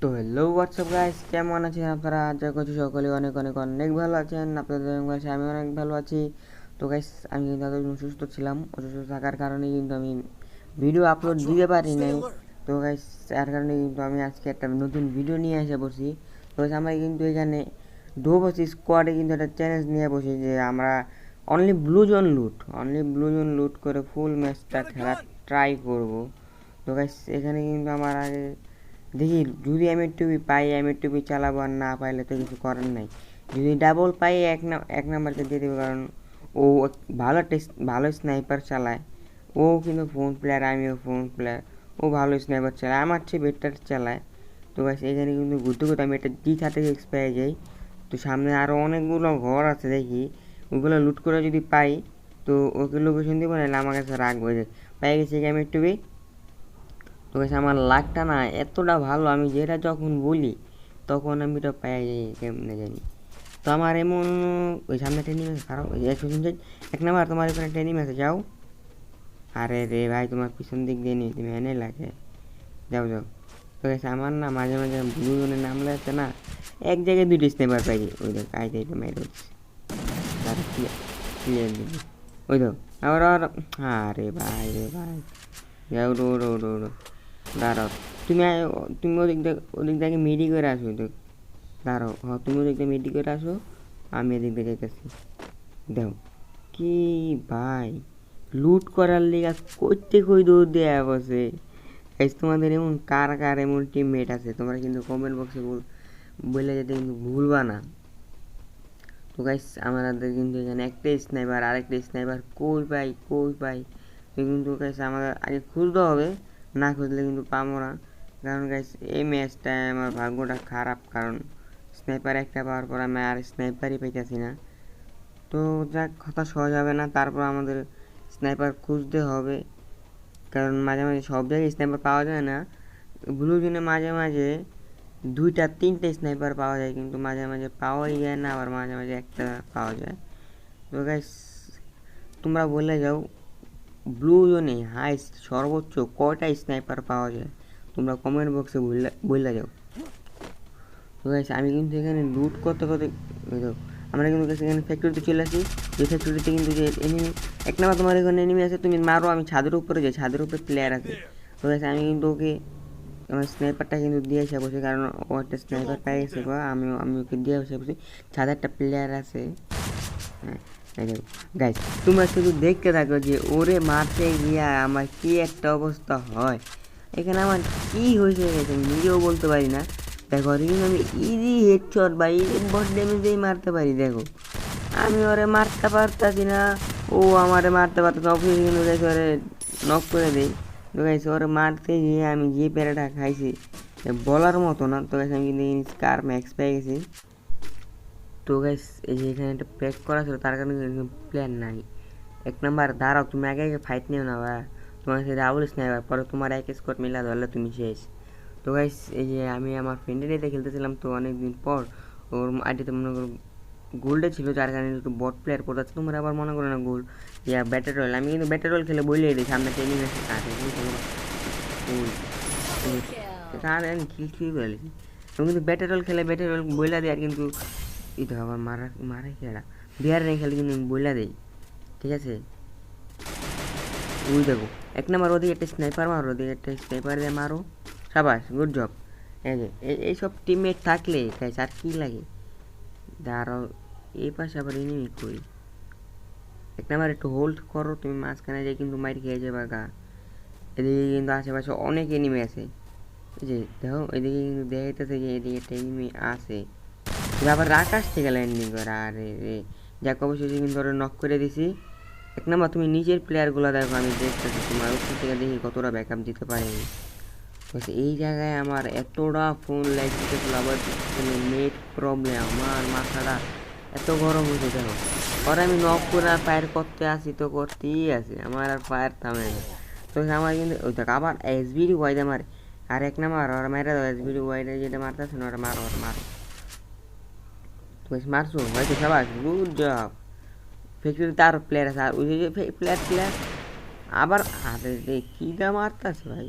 তো hello WhatsApp guys কেমন আছেন আপনারা? আশা করছি সকলে অনেক অনেক অনেক ভালো আছেন। আপনাদের কাছে আমি অনেক ভালো আছি। তো গাইস আমি কিন্তু এতদিন অসুস্থ ছিলাম। অসুস্থ থাকার কারণে কিন্তু আমি ভিডিও আপলোড দিতে পারি নাই। তো গাইস তার কারণে কিন্তু আমি আজকে একটা নতুন ভিডিও নিয়ে এসে বসি। তো আমরা কিন্তু এখানে দো বসি স্কোয়াডে কিন্তু একটা চ্যালেঞ্জ নিয়ে বসি যে আমরা only blue zone loot only blue zone loot করে ফুল ম্যাচটা খেলার ট্রাই করব। তো গাইস এখানে কিন্তু আমার আগে দেখি যদি আমি টুপি পাই আমি টুপি চালাবো আর না পাইলে তো কিছু করার নাই। যদি ডাবল পাই এক না এক নাম্বারকে দিয়ে দেবো, কারণ ও ভালো টেস্ট ভালো স্নাইপার চালায়। ও কিন্তু ফোন প্লেয়ার আমিও ফোন প্লেয়ার ও ভালো স্নাইপার চালায়, আমার চেয়ে বেটার চালায়। তো গাছ এখানে কিন্তু ঘুরতে ঘুরতে আমি একটা জি থার্টি সিক্স পেয়ে যাই। তো সামনে আরও অনেকগুলো ঘর আছে দেখি। ওগুলো লুট করে যদি পাই, তো ওকে লোকেশন দিব, নাহলে আমার কাছে রাখব যে পাই গেছি আমি টুপি তো গেছে আমার লাকটা না এতটা ভালো, আমি যেটা যখন বলি, তখন আমি এটা পেয়ে যাই কেমনে জানি। তো আমার এমন, ওই সামনে ট্রেনিং আছে, খারাপ এক নাম্বার তোমার এখানে ট্রেনিং আছে, যাও। আরে রে ভাই, তোমার পিছন দিক দিয়ে নিয়ে তুমি এনে লাগে। যাও যাও। তো গেছে আমার না মাঝে মাঝে ব্লু জোনে নামলে আছে না, এক জায়গায় দুইটা স্নেপার পাই, ওই দেখ আই যাই মেরে হচ্ছে তারপর ক্লিয়ার ওই তো, আবার আর, আরে ভাই রে ভাই। যাও রো রো রো রো দাঁড়াও। তুমি তুমি ওদিক দিয়ে ওদিক থেকে মিডি করে আসো তো দাঁড়াও হ্যাঁ তুমি ওদিক দিয়ে মিডি করে আসো, আমি এদিক দিয়ে যাইতেছি দাও কি ভাই, লুট করার লিগা করতে কই দৌড় দেয়া বসে। তোমাদের এমন কার কার এমন টিমমেট আছে, তোমরা কিন্তু কমেন্ট বক্সে বলে যেতে কিন্তু ভুলবা না। তো গাইস, আমাদের কিন্তু এখানে একটা স্নাইপার আরেকটা স্নাইপার কই পাই কই পাই? কিন্তু গাইস, আমাদের আগে খুঁজতে হবে। না খুঁজলে কিন্তু পাবো না। কারণ গাইস এই ম্যাচটায় আমার ভাগ্যটা খারাপ। কারণ স্নাইপার একটা পাওয়ার পর আমি আর স্নাইপারই পাইতেছি না। তো যাক, কথা সহজ হবে না। তারপর আমাদের স্নাইপার খুঁজতে হবে। কারণ মাঝে মাঝে সব জায়গায় স্নাইপার পাওয়া যায় না। ব্লু জোনে মাঝে মাঝে দুইটা, তিনটে স্নাইপার পাওয়া যায়। কিন্তু মাঝে মাঝে পাওয়াই যায় না। আবার মাঝে মাঝে একটা পাওয়া যায়। তো গাইস তোমরা বলে যাও ব্লু জোনে হাইস্ট সর্বোচ্চ কয়টা স্নাইপার পাওয়া যায়? তোমরা কমেন্ট বক্সে বলে যাও। তো গাইস আমি কিন্তু এখানে লুট করতে করতে আমরা কিন্তু এখানে ফ্যাক্টরিতে চলে আসি। যে ফ্যাক্টরিতে কিন্তু যে এনিমি এক নাম্বার তোমার এখানে এনিমি আছে, তুমি মারো, আমি ছাদের উপরে যাই, ছাদের উপরে প্লেয়ার আছে। তো গাইস আমি কিন্তু ওকে, আমার স্নাইপারটা কিন্তু দিয়ে এসে বসে, কারণ ও একটা স্নাইপার পেয়ে গেছে আমি আমি ওকে দিয়ে এসে বসে। ছাদে একটা প্লেয়ার আছে। হ্যাঁ গাইস তোমরা শুধু দেখতে থাকো যে ওরে মারতে গিয়া আমার কি একটা অবস্থা হয়। এখানে আমার কি হয়েছে গেছে আমি নিজেও বলতে পারি না। দেখো ওরে কিন্তু আমি ইজি হেডশট বা ইজি বট ড্যামেজ দিয়ে মারতে পারি, দেখো। আমি ওরে মারতে পারতাছি না। ও আমারে মারতে পারতো অফিসে কিন্তু গেছে ওরে নক করে দেয়। তো গাইছে ওরে মারতে গিয়ে আমি যে প্যারাটা খাইছি বলার মতো না। তো গাইছে আমি কিন্তু স্কার ম্যাক্স পেয়ে গেছি। তো গাইস এই যে এখানে একটা প্যাক করা ছিল, তার কারণে প্ল্যান নাই। এক নাম্বার দাঁড়াও, তুমি আগে আগে ফাইট নিও না, বা তোমার সাথে ডাবল স্নাইপার পরে তোমার এক স্কট মিলা ধরলে তুমি শেষ। তো গাইস এই যে আমি আমার ফ্রেন্ডের এতে খেলতেছিলাম তো অনেক দিন পর, ওর আইডিতে মনে করো গোল্ডে ছিল, যার কারণে একটু বট প্লেয়ার করতে তোমরা আবার মনে করো না গোল্ড ইয়া ব্যাটার রয়েল আমি কিন্তু ব্যাটার রয়েল খেলে বইলে দিই, সামনে ট্রেনিং আছে কাছে তাহলে আমি খিল খিল আমি কিন্তু ব্যাটার রোল খেলে ব্যাটার রোল বইলা দিই আর কিন্তু এটা আবার মারা মারা খেলা বিহার নেই খেলে কিন্তু বইলা দিই, ঠিক আছে? ওই দেখো, এক নাম্বার ওদিকে একটা স্নাইপার মারো, ওদিকে একটা স্নাইপার দিয়ে মারো। সাবাস গুড জব এই এইসব টিমমেট থাকলে আর কি লাগে? দাঁড়াও, এই পাশে আবার এনিমি কই? এক নাম্বার একটু হোল্ড করো, তুমি মাঝখানে যাই কিন্তু মাইর খেয়ে যাবে গা। এদিকে কিন্তু আশেপাশে অনেক এনিমি আছে। যে, দেখো, এদিকে কিন্তু দেখাইতেছে যে এদিকে একটা এনিমি আছে। কিন্তু আবার আকাশ থেকে ল্যান্ডিং করে? আরে রে। যাক অবশ্যই কিন্তু ওরা নক করে দিছি। এক নাম্বার, তুমি নিজের প্লেয়ারগুলো দেখো, আমি দেখতেছি তোমার উপর থেকে দেখি কতটা ব্যাকআপ দিতে পারে। বলছে এই জায়গায় আমার এতটা ফোন লাইট দিতেছিল আবার নেট প্রবলেম আমার মাথাটা এত গরম হয়েছে, দেখো। পরে আমি নক করে আর ফায়ার করতে আসি তো করতেই আছি আমার আর ফায়ার থামে না। তো আমার কিন্তু, ওই দেখ, আবার এসবিডি ওয়াইডে মারে আর এক নাম্বার, ওরা মেরে দাও এসবিডি ওয়াইডে যেটা মারতেছে না, ওরা মারো, ওরা মারো তুমি মারছো হয়তো সবাই গুড জব ফ্যাক্টরি তার প্লেয়ার আছে আর ওই যে প্লেয়ার প্লেয়ার আবার আরে রে কীটা মারতেছে ভাই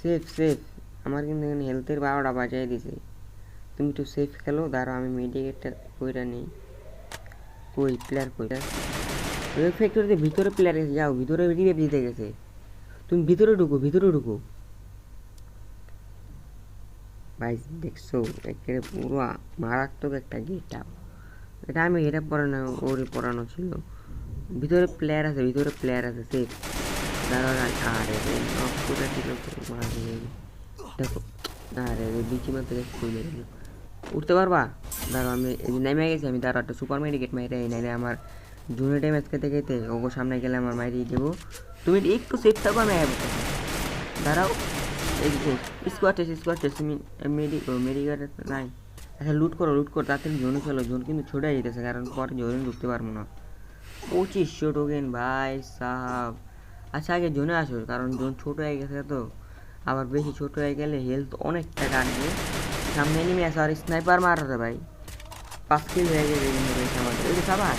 সেফ সেফ আমার কিন্তু এখানে হেলথের বারোটা বাজায় দিছে তুমি একটু সেফ খেলো দাঁড়াও আমি মেডিকেটটা কইরা নিই কই প্লেয়ার কই ওই ফ্যাক্টরিতে ভিতরে প্লেয়ার গেছে যাও ভিতরে রিভেপ দিতে গেছে তুমি ভিতরে ঢুকো ভিতরে ঢুকো ভাই দেখছ? একেবারে পুরো মারাত্মক একটা গেট আপ এটা আমি এটা পড়ানো ওরে পড়ানো ছিল। ভিতরে প্লেয়ার আছে, ভিতরে প্লেয়ার আছে সেফ দাঁড়া আরে দেখো, আরে রে, বিচি গেছে খুলে উঠতে পারবা? দাঁড়া আমি নেমে গেছি, আমি দাঁড়া একটা সুপার মেডিকেট মাইরে এই নাইলে আমার জুনিয়র ড্যামেজ খেতে খেতে, ওগো সামনে গেলে আমার মাইরিয়ে দেবো। তুমি একটু সেফ থাকো আমি দাঁড়াও। স্কোয়াড টেস্ট স্কোয়াড টেস্ট মেডি মেডিকেট নাই। আচ্ছা লুট করো লুট করো তাড়াতাড়ি জোনে চলো জোন কিন্তু ছোটাই যেতেছে কারণ পরে জোনে ঢুকতে পারব না। পঁচিশশো টোকেন ভাই সাহাব। আচ্ছা আগে জোনে আসো, কারণ জোন ছোট হয়ে গেছে তো। আবার বেশি ছোট হয়ে গেলে হেলথ অনেকটা কাটবে সামনে এনিমি আছে, আর স্নাইপার মারাতে ভাই। পাঁচ কিল হয়ে গেছে আমাদের এই খাবার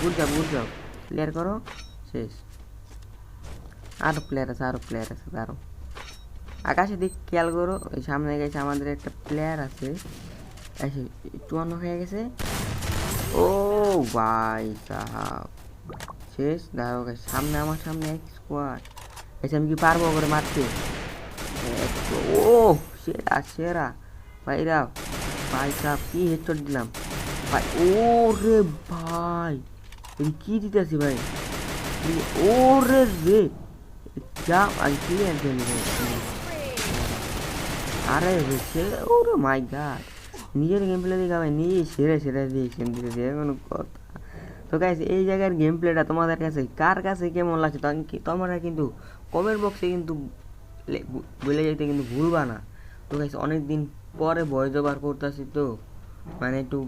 বুঝ যাও বুঝ যাও ক্লিয়ার করো, শেষ। আরও প্লেয়ার আছে আরও প্লেয়ার আছে আরও আকাশের দিক খেয়াল করো ওই সামনে গেছে আমাদের একটা প্লেয়ার আছে। এসে চুয়ান্ন হয়ে গেছে। ও ভাই সাহাব। শেষ guys, সামনে আমার সামনে এক স্কোয়াড এসে আমি কি পারব করে মারতে? ও সেরা। সেরা ভাইরা ভাই সাহেব কি হেডশট দিলাম? ভাই ও রে ভাই। এই কি দিতেছি ভাই? ও রে রে। যা আর কি একজন আরে সে ওরে মাই গড নিজের গেম প্লে দেখে আমি নিজে সেরে সেরে দিয়েছেন দিতে দিয়ে কোনো কথা। তো গাইস এই জায়গার গেম প্লেটা তোমাদের কাছে কার কাছে কেমন লাগছে? তোমরা কিন্তু কমেন্ট বক্সে কিন্তু বলে যেতে কিন্তু ভুলবা না। তো গাইস অনেক দিন পরে ভয়েস ওভার করতেছি তো মানে একটু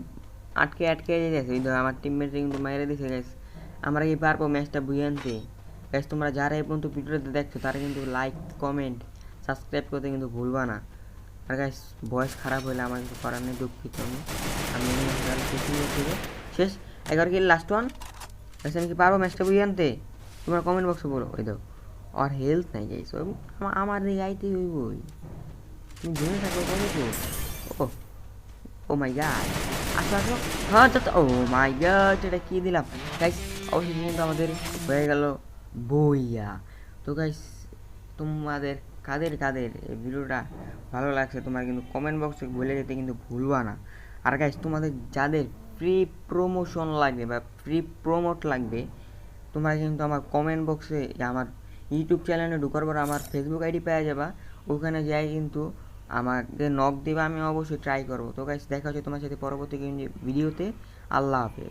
আটকে আটকে যেতেছে ওই ধর আমার টিমমেট কিন্তু মাইরে দিছে গাইস আমরা কি পারব ম্যাচটা বুঝে আনতে? গাইস তোমরা যারা এই পর্যন্ত ভিডিওতে দেখছ, তারা কিন্তু লাইক কমেন্ট সাবস্ক্রাইব করতে কিন্তু ভুলবা না। আর গাইস ভয়েস খারাপ হলে আমার কিছু করার নেই, দুঃখিত আমি। আমি। শেষ। এগারো কিল লাস্ট ওয়ান গাইস আমি কি পারব ম্যাচটা বুঝে আনতে? তোমরা কমেন্ট বক্সে বলো। ওই দাও আর হেলথ নাই গাইস আমার আইতেই হইবই। তুমি জেনে থাকো তো ও ও মাই গড আসো আসো। হ্যাঁ ও মাই গড এটা কি দিলাম? গাইস অবশ্যই কিন্তু আমাদের হয়ে গেল বইয়া। তো গাইস তোমাদের কাদের কাদের? এই ভিডিওটা ভালো লাগছে, তোমার কিন্তু কমেন্ট বক্সে বলে যেতে কিন্তু ভুলবা না। আর গাইস তোমাদের যাদের ফ্রি প্রমোশন লাগবে বা ফ্রি প্রমোট লাগবে, তোমরা কিন্তু আমার কমেন্ট বক্সে আমার ইউটিউব চ্যানেলে ঢুকার পর আমার ফেসবুক আইডি পেয়ে যাবা। ওখানে যাই কিন্তু আমাকে নক দেবে, আমি অবশ্যই ট্রাই করব। তো গাইস দেখা হচ্ছে তোমার সাথে পরবর্তী ভিডিওতে। আল্লাহ হাফেজ।